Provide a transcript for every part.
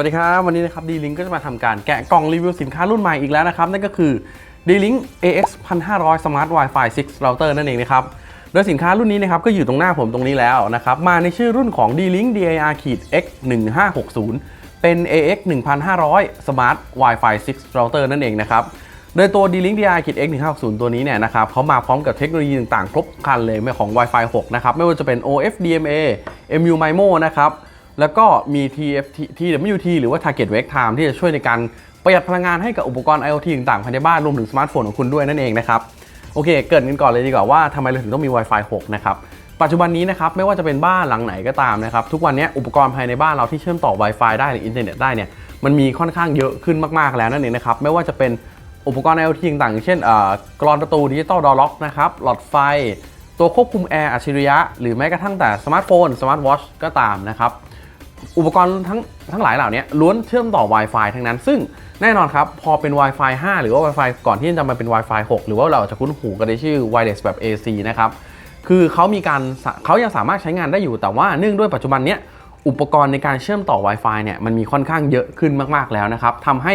วัสดีครับ วันนี้นะครับ D-Link ก็จะมาทำการแกะกล่องรีวิวสินค้ารุ่นใหม่อีกแล้วนะครับ นั่นก็คือ D-Link AX 1500 Smart Wi-Fi 6 Router นั่นเองนะครับ โดยสินค้ารุ่นนี้นะครับก็อยู่ตรงหน้าผมตรงนี้แล้วนะครับ มาในชื่อรุ่นของ D-Link DIR X 1560เป็น AX 1500 Smart Wi-Fi 6 Router นั่นเองนะครับโดยตัว D-Link DIR X 1560ตัวนี้เนี่ยนะครับเขามาพร้อมกับเทคโนโลยีต่างๆ ครบครันเลยไม่ของ Wi-Fi 6 นะครับ ไม่ว่าจะเป็น OFDMA MU MIMO นะครับ แล้วก็มี TFT TWT หรือว่า Target Wake Time ที่จะช่วยในการประหยัดพลังงานให้กับอุปกรณ์ IoT ต่างๆภายในบ้านรวมถึงสมาร์ทโฟนของคุณด้วยนั่นเองนะครับโอเค เกิดกันก่อนเลยดีกว่าว่าทำไมเราถึงต้องมี Wi-Fi 6 นะครับปัจจุบันนี้นะครับไม่ว่าจะเป็นบ้านหลังไหนก็ตามนะครับทุกวันนี้อุปกรณ์ภายในบ้านเราที่เชื่อมต่อ Wi-Fi ได้หรืออินเทอร์เน็ตได้เนี่ยมันมีค่อนข้างเยอะขึ้นมากๆแล้วนั่นเองนะครับไม่ว่าจะเป็นอุปกรณ์ IoT ต่างๆอย่างเช่นกรอนประตูดิจิตอลดอล็อกนะครับหลอดไฟ ตัวควบคุมแอร์อัจฉริยะ หรือแม้กระทั่งแต่สมาร์ทโฟนสมาร์ทวอชก็ตามนะครับ อุปกรณ์ทั้งทั้งหลายเหล่านี้ล้วนเชื่อมต่อ Wi-Fi ทั้งนั้น ซึ่งแน่นอนครับ พอเป็น Wi-Fi 5 หรือว่า Wi-Fi ก่อนที่จะมาเป็น Wi-Fi 6 หรือว่าเราจะคุ้นหูกันในชื่อ Wireless แบบ AC นะครับคือเขามีการเขายังสามารถใช้งานได้อยู่แต่ว่าเนื่องด้วยปัจจุบันเนี้ยอุปกรณ์ในการเชื่อมต่อ Wi-Fi เนี่ยมันมีค่อนข้างเยอะขึ้นมากๆแล้วนะครับทำให้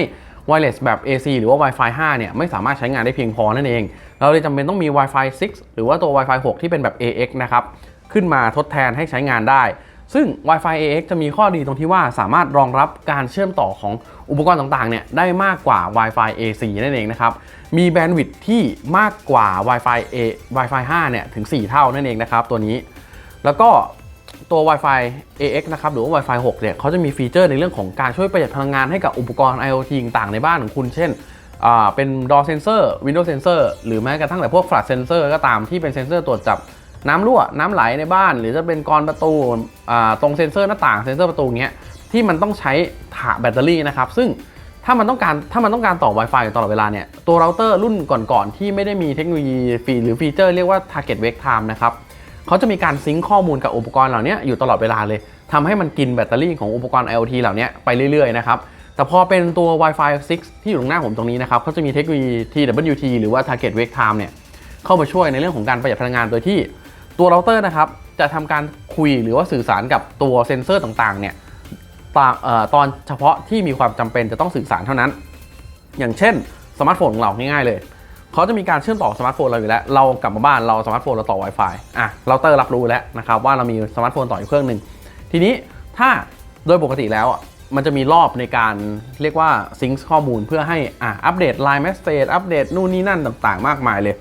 Wireless แบบ AC หรือว่า Wi-Fi 5 เนี่ยไม่สามารถใช้งานได้เพียงพอนั่นเอง เราเลยจำเป็นต้องมี Wi-Fi 6 หรือว่าตัว Wi-Fi 6 ที่เป็นแบบ AX นะครับขึ้นมาทดแทนให้ใช้งานได้ ซึ่ง Wi-Fi AX จะมีข้อดีตรงที่ว่าสามารถรองรับการเชื่อมต่อของอุปกรณ์ต่างๆเนี่ยได้มากกว่า Wi-Fi AC นั่นเองนะครับ มีแบนด์วิดท์ที่มากกว่า Wi-Fi A Wi-Fi 5เนี่ยถึง 4 เท่านั่นเองนะครับตัวนี้ แล้วก็ตัว Wi-Fi AX นะครับหรือว่า Wi-Fi 6เนี่ยเขาจะมีฟีเจอร์ในเรื่องของการช่วยประหยัดพลังงานให้กับอุปกรณ์ IoT ต่างๆในบ้านของคุณ เช่นอ่าเป็น door sensor window sensor หรือแม้กระทั่งแต่พวก flash sensor ก็ตามที่เป็นเซนเซอร์ตรวจจับ น้ำรั่วน้ำไหลในบ้าน หรือจะเป็นกรประตูตรงเซ็นเซอร์หน้าต่างเซ็นเซอร์ประตูเงี้ยที่มันต้องใช้ถาแบตเตอรี่นะครับ ซึ่งถ้ามันต้องการถ้ามันต้องการต่อ Wi-Fi อยู่ตลอดเวลาเนี่ยตัวเราเตอร์รุ่นก่อนๆ ที่ไม่ได้มีเทคโนโลยีฟีหรือฟีเจอร์เรียกว่า Target Wake Time นะครับเขาจะมีการซิงค์ข้อมูลกับอุปกรณ์เหล่านี้อยู่ตลอดเวลาเลยทำให้มันกินแบตเตอรี่ของอุปกรณ์ IoT เหล่านี้ไปเรื่อยๆนะครับแต่พอเป็นตัว Wi-Fi 6 ที่อยู่ตรงหน้าผมตรงนี้นะครับเขาจะมีเทคโนโลยี TWT หรือว่า Target Wake Time เนี่ยเข้ามาช่วยในเรื่องของการประหยัดพลังงานโดยที่ ตัวเราเตอร์นะครับจะทำการคุยหรือว่าสื่อสารกับตัวเซ็นเซอร์ต่างๆเนี่ยตามเอ่อตอนเฉพาะที่มีความจำเป็นจะต้องสื่อสารเท่านั้น อย่างเช่นสมาร์ทโฟนของเราง่ายๆเลยเขาจะมีการเชื่อมต่อสมาร์ทโฟนเราอยู่แล้ว เรากลับมาบ้านเราสมาร์ทโฟนเราต่อ Wi-Fi อะเราเตอร์รับรู้แล้วนะครับว่าเรามีสมาร์ทโฟนต่ออยู่เครื่องหนึ่งทีนี้ถ้าโดยปกติแล้วมันจะมีรอบในการเรียกว่าซิงค์ข้อมูลเพื่อให้อะอัปเดต Line Message อัปเดตนู่นนี่นั่นต่างๆ มากมายเลย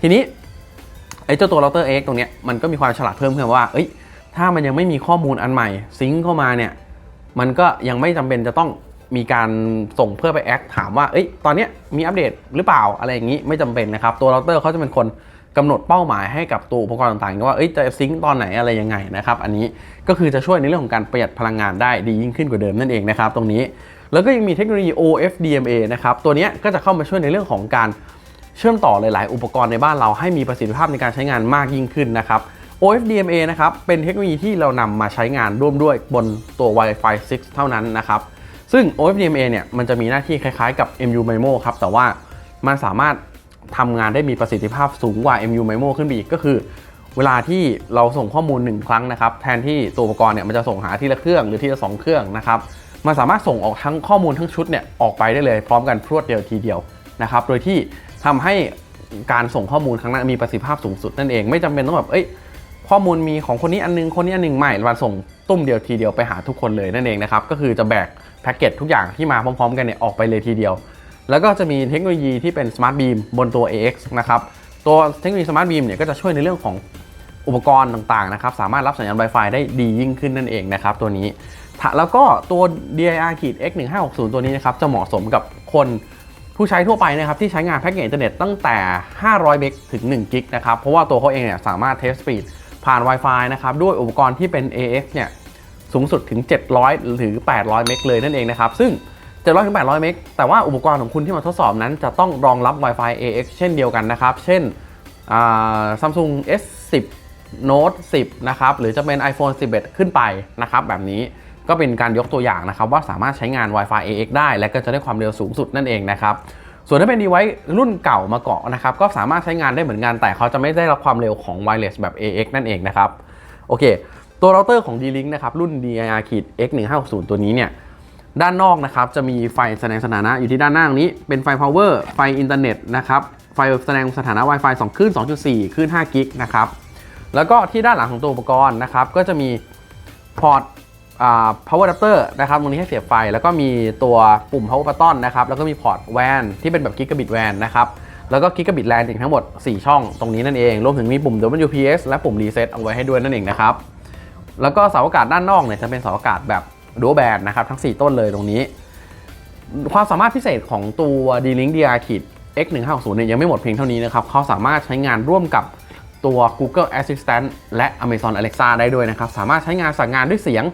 ทีนี้ ไอ้เจ้าตัวเราเตอร์ X ตรงเนี้ยมันก็มีความฉลาดเพิ่มขึ้นว่า เอ้ย ถ้ามันยังไม่มีข้อมูลอันใหม่ ซิงค์เข้ามาเนี่ย มันก็ยังไม่จำเป็นจะต้องมีการส่งเพื่อไปแอคถามว่า เอ้ย ตอนเนี้ยมีอัปเดตหรือเปล่าอะไรอย่างนี้ไม่จำเป็นนะครับ ตัวเราเตอร์เขาจะเป็นคนกำหนดเป้าหมายให้กับตัวอุปกรณ์ต่างๆว่าเอ้ยจะซิงค์ตอนไหนอะไรยังไงนะครับ อันนี้ก็คือจะช่วยในเรื่องของการประหยัดพลังงานได้ดียิ่งขึ้นกว่าเดิมนั่นเองนะครับ ตรงนี้ แล้วก็ยังมีเทคโนโลยี OFDMA นะครับ ตัวนี้ก็จะเข้ามาช่วยในเรื่องของการ เชื่อมต่อหลาย ๆ อุปกรณ์ในบ้านเราให้มีประสิทธิภาพในการใช้งานมากยิ่งขึ้นนะครับ OFDMA นะครับ เป็นเทคโนโลยีที่เรานำมาใช้งานร่วมด้วยบนตัว Wi-Fi 6 เท่านั้นนะครับ ซึ่ง OFDMA เนี่ย มันจะมีหน้าที่คล้าย ๆ กับ MU MIMO ครับ แต่ว่ามันสามารถทำงานได้มีประสิทธิภาพสูงกว่า MU MIMO ขึ้นไปอีกก็คือ เวลาที่เราส่งข้อมูล 1 ครั้งนะครับ แทนที่ตัวอุปกรณ์เนี่ย มันจะส่งหาทีละเครื่องหรือทีละสองเครื่องนะครับ มันสามารถส่งออกทั้งข้อมูลทั้งชุดเนี่ยออกไปได้เลยพร้อมกันพรวดเดียวทีเดียวนะครับ โดยที่ ทำให้การส่งข้อมูลครั้งนั้นมีประสิทธิภาพสูงสุดนั่นเอง ไม่จำเป็นต้องแบบเอ้ยข้อมูลมีของคนนี้อันนึงคนนี้อันนึงไม่มันส่งตุ้มเดียวทีเดียวไปหาทุกคนเลยนั่นเองนะครับก็คือจะแบกแพ็กเกจทุกอย่างที่มาพร้อมๆ กันเนี่ยออกไปเลยทีเดียว แล้วก็จะมีเทคโนโลยีที่เป็น Smart Beam บนตัว AX นะครับตัวเทคโนโลยี Smart Beam เนี่ยก็จะช่วยในเรื่องของอุปกรณ์ต่างๆนะครับสามารถรับสัญญาณ Wi-Fi ได้ดียิ่งขึ้นนั่นเองนะครับตัวนี้ แล้วก็ตัว DIR X 1560 ตัวนี้นะครับจะเหมาะสมกับคน ผู้ใช้ทั่วไปนะครับที่ใช้งานแพ็กเกจอินเทอร์เน็ตตั้งแต่ 500เมกถึง1กิกนะครับเพราะว่าตัวเขาเองเนี่ยสามารถเทสสปีดผ่าน Wi-Fi นะครับด้วยอุปกรณ์ที่เป็น AX เนี่ยสูงสุดถึง 700 หรือ 800 เมกเลยนั่นเองนะครับซึ่ง 700ถึง800 เมกแต่ว่าอุปกรณ์ของคุณที่มาทดสอบนั้น จะต้องรองรับ Wi-Fi AX เช่นเดียวกันนะครับ เช่น Samsung S10 Note 10 นะครับหรือจะเป็น iPhone 11 ขึ้นไปนะครับแบบนี้ ก็เป็นการยกตัวอย่างนะครับว่าสามารถใช้งาน Wi-Fi AX ได้ และก็จะได้ความเร็วสูงสุดนั่นเองนะครับส่วนถ้าเป็น device รุ่นเก่ามาเกาะนะครับก็สามารถใช้งานได้เหมือนกันแต่เขาจะไม่ได้รับความเร็วของ wireless แบบ AX นั่นเองนะครับโอเค ตัวเราเตอร์ของ D-Link นะครับรุ่น DIR X 1560 ตัวนี้เนี่ยด้านนอกนะครับจะมีไฟแสดงสถานะอยู่ที่ด้านหน้าตรงนี้ เป็นไฟ power ไฟอินเทอร์เน็ตนะครับไฟแสดงสถานะ Wi-Fi 2คลื่น 2.4คลื่น5กิกนะครับแล้วก็ที่ด้านหลังของตัวอุปกรณ์นะครับก็จะมีพอร์ต power adapter นะครับตรงนี้ให้เสียบไฟ แล้วก็มีตัวปุ่ม power button นะครับแล้วก็มีพอร์ต WAN ที่เป็นแบบ gigabit WAN นะครับแล้วก็ gigabit LAN อีกทั้งหมด 4 ช่องตรงนี้นั่นเอง รวมถึงมีปุ่ม WPS และปุ่ม reset เอาไว้ให้ด้วยนั่นเองนะครับ แล้วก็เสาอากาศด้านนอกเนี่ยจะเป็นเสาอากาศแบบดูแบนนะครับ ทั้ง 4 ต้นเลยตรงนี้ ความสามารถพิเศษของตัว D-Link DR ขีด X1560 เนี่ยยังไม่หมดเพียงเท่านี้นะครับเขาสามารถใช้งานร่วมกับตัว Google Assistant และ Amazon Alexa ได้ด้วยนะครับ สามารถใช้งานสั่งงานด้วยเสียง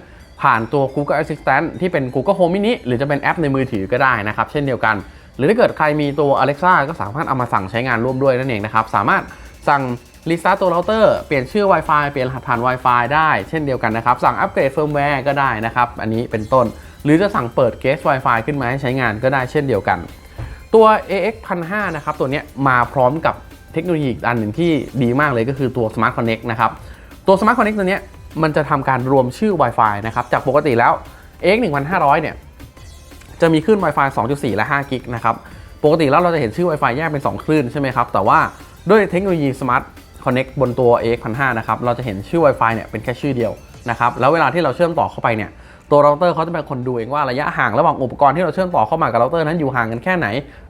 ผ่านตัว Google Assistant ที่เป็น Google Home Mini หรือจะเป็นแอปในมือถือก็ได้นะครับ เช่นเดียวกัน หรือถ้าเกิดใครมีตัว Alexa ก็สามารถเอามาสั่งใช้งานร่วมด้วยนั่นเองนะครับ สามารถสั่งรีสตาร์ตตัวเราเตอร์เปลี่ยนชื่อ Wi-Fi เปลี่ยนรหัสผ่าน Wi-Fi ได้เช่นเดียวกันนะครับ สั่งอัปเกรดเฟิร์มแวร์ก็ได้นะครับ อันนี้เป็นต้น หรือจะสั่งเปิด Guest Wi-Fi ขึ้นมาให้ใช้งานก็ได้เช่นเดียวกัน ตัว AX 1005นะครับตัวนี้มาพร้อมกับเทคโนโลยีอีกอันหนึ่งที่ดีมากเลยก็คือตัว Smart Connect นะครับตัว Smart Connect ตัวนี้ มันจะทำการรวมชื่อ Wi-Fi นะครับ จากปกติแล้ว X 1500เนี่ย จะมีคลื่น Wi-Fi 2.4 และ5กิกนะครับ ปกติแล้วเราจะเห็นชื่อ Wi-Fi แยกเป็น 2 คลื่นใช่ไหมครับ แต่ว่าด้วยเทคโนโลยี Smart Connect บนตัว X 1005นะครับ เราจะเห็นชื่อ Wi-Fi เนี่ยเป็นแค่ชื่อเดียวนะครับ แล้วเวลาที่เราเชื่อมต่อเข้าไปเนี่ย ตัวเราเตอร์เขาจะเป็นคนดูเองว่าระยะห่างระหว่างอุปกรณ์ที่เราเชื่อมต่อเข้ามากับเราเตอร์นั้นอยู่ห่างกันแค่ไหน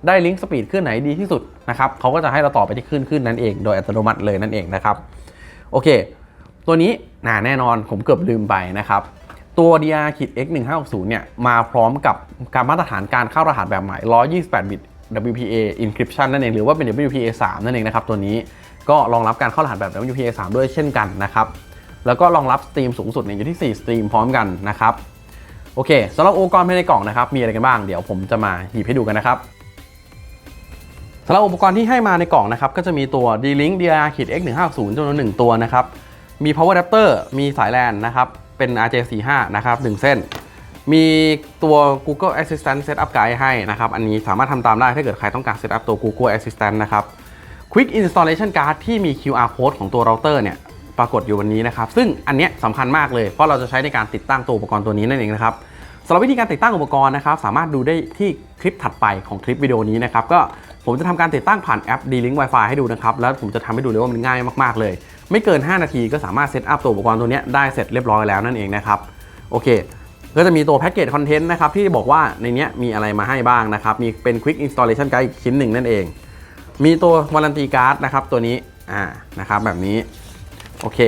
ได้ลิงก์สปีดขึ้นไหนดีที่สุดนะครับเขาก็จะให้เราต่อไปที่ขึ้นขึ้นนั้นเอง โดยอัตโนมัติเลยนั่นเองนะครับ โอเค ตัวนี้น่าแน่นอนผมเกือบลืมไปนะครับตัว DR X 1560เนี่ยมาพร้อมกับการมาตรฐานการเข้ารหัสแบบใหม่ 128 บิต WPA encryption นั่นเองหรือว่าเป็น WPA 3 นั่นเองนะครับตัวนี้ก็รองรับการเข้ารหัสแบบ WPA 3 ด้วยเช่นกันนะครับแล้วก็รองรับสตรีมสูงสุดเนี่ยอยู่ที่ 4 สตรีมพร้อมกันนะครับโอเคสำหรับอุปกรณ์ภายในกล่องนะครับมีอะไรกันบ้างเดี๋ยวผมจะมาหยิบให้ดูกันนะครับสำหรับอุปกรณ์ที่ให้มาในกล่องนะครับก็จะมีตัว D-Link DR X 150 จำนวนหนึ่งตัวนะครับ มี power adapter มีสาย LAN นะครับ เป็น RJ45 นะครับ 1 เส้น มีตัว Google Assistant Setup Guide ให้นะครับ อันนี้สามารถทำตามได้ถ้าเกิดใครต้องการ Setup ตัว Google Assistant นะครับ Quick Installation Card ที่มี QR Code ของตัวเราเตอร์เนี่ย ปรากฏอยู่วันนี้นะครับ ซึ่งอันเนี้ยสำคัญมากเลย เพราะเราจะใช้ในการติดตั้งตัวอุปกรณ์ตัวนี้นั่นเองนะครับสำหรับวิธีการติดตั้งอุปกรณ์นะครับ สามารถดูได้ที่คลิปถัดไปของคลิปวิดีโอนี้นะครับ ก็ผมจะทำการติดตั้งผ่านแอป D-Link Wi-Fi ให้ดูนะครับ แล้วผมจะทำให้ดูเลยว่ามันง่ายมากๆเลย ไม่เกิน 5 นาทีก็สามารถเซตอัพตัวอุปกรณ์ตัวนี้ได้เสร็จเรียบร้อยแล้วนั่นเองนะครับโอเค ก็จะมีตัวแพ็กเกจคอนเทนต์นะครับที่บอกว่าในนี้มีอะไรมาให้บ้างนะครับมีเป็น Quick Installation Guide อีกชิ้นหนึ่งนั่นเอง มีตัววารันตีการ์ดนะครับตัวนี้อ่านะครับแบบนี้โอเค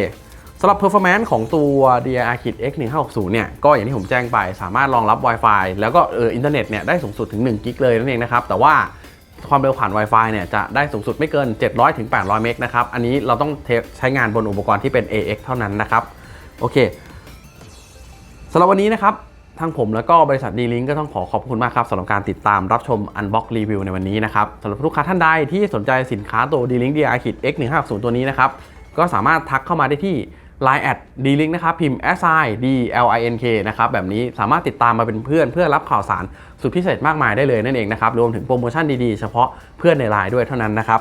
สำหรับ performance ของตัว DIR Kit X 1560เนี่ยก็อย่างที่ผมแจ้งไปสามารถรองรับ Wi-Fi แล้วก็เอออินเทอร์เน็ตเนี่ยได้สูงสุดถึง1กิกเลยนั่นเองนะครับแต่ว่า ความเร็วผ่าน Wi-Fi เนี่ยจะได้สูงสุดไม่เกิน 700ถึง800 เมกนะครับ อันนี้เราต้องใช้งานบนอุปกรณ์ที่เป็น AX เท่านั้นนะครับ โอเคสำหรับวันนี้นะครับทางผมแล้วก็บริษัท D-Link ก็ต้องขอขอบคุณมากครับสำหรับการติดตามรับชม Unbox Review ในวันนี้นะครับสำหรับลูกค้าท่านใดที่สนใจสินค้าตัว D-Link DR-X150 ตัวนี้นะครับ ก็สามารถทักเข้ามาได้ที่ Line แอด D-Link นะครับพิมพ์ S I D L I N K นะครับแบบนี้สามารถติดตามมาเป็นเพื่อนเพื่อรับข่าวสารสุดพิเศษมากมายได้เลยนั่นเองนะครับรวมถึงโปรโมชั่นดีๆ เฉพาะเพื่อนใน Line ด้วยเท่านั้นนะครับ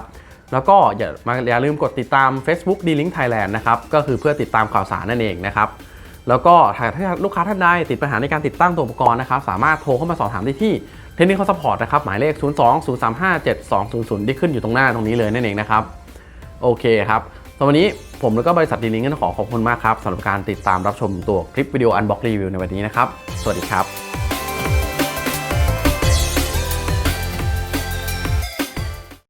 แล้วก็อย่ามาอย่าลืมกดติดตาม Facebook D-Link Thailand นะครับก็คือเพื่อติดตามข่าวสารนั่นเองนะครับแล้วก็ถ้าลูกค้าท่านใดติดปัญหาในการติดตั้งตัวอุปกรณ์นะครับสามารถโทรเข้ามาสอบถามได้ที่เทคนิคอลสปอร์ตนะครับหมายเลข 0 2 0 3 5 7 2 0 0 ที่ขึ้นอยู่ตรงหน้าตรงนี้เลยนั่นเองนะครับโอเคครับ สำหรับวันนี้ผมแล้วก็บริษัทดีลิงก์ก็ต้องขอขอบคุณมากครับสำหรับการติดตามรับชมตัวคลิปวิดีโออันบ็อกรีวิวในวันนี้นะครับ สวัสดีครับ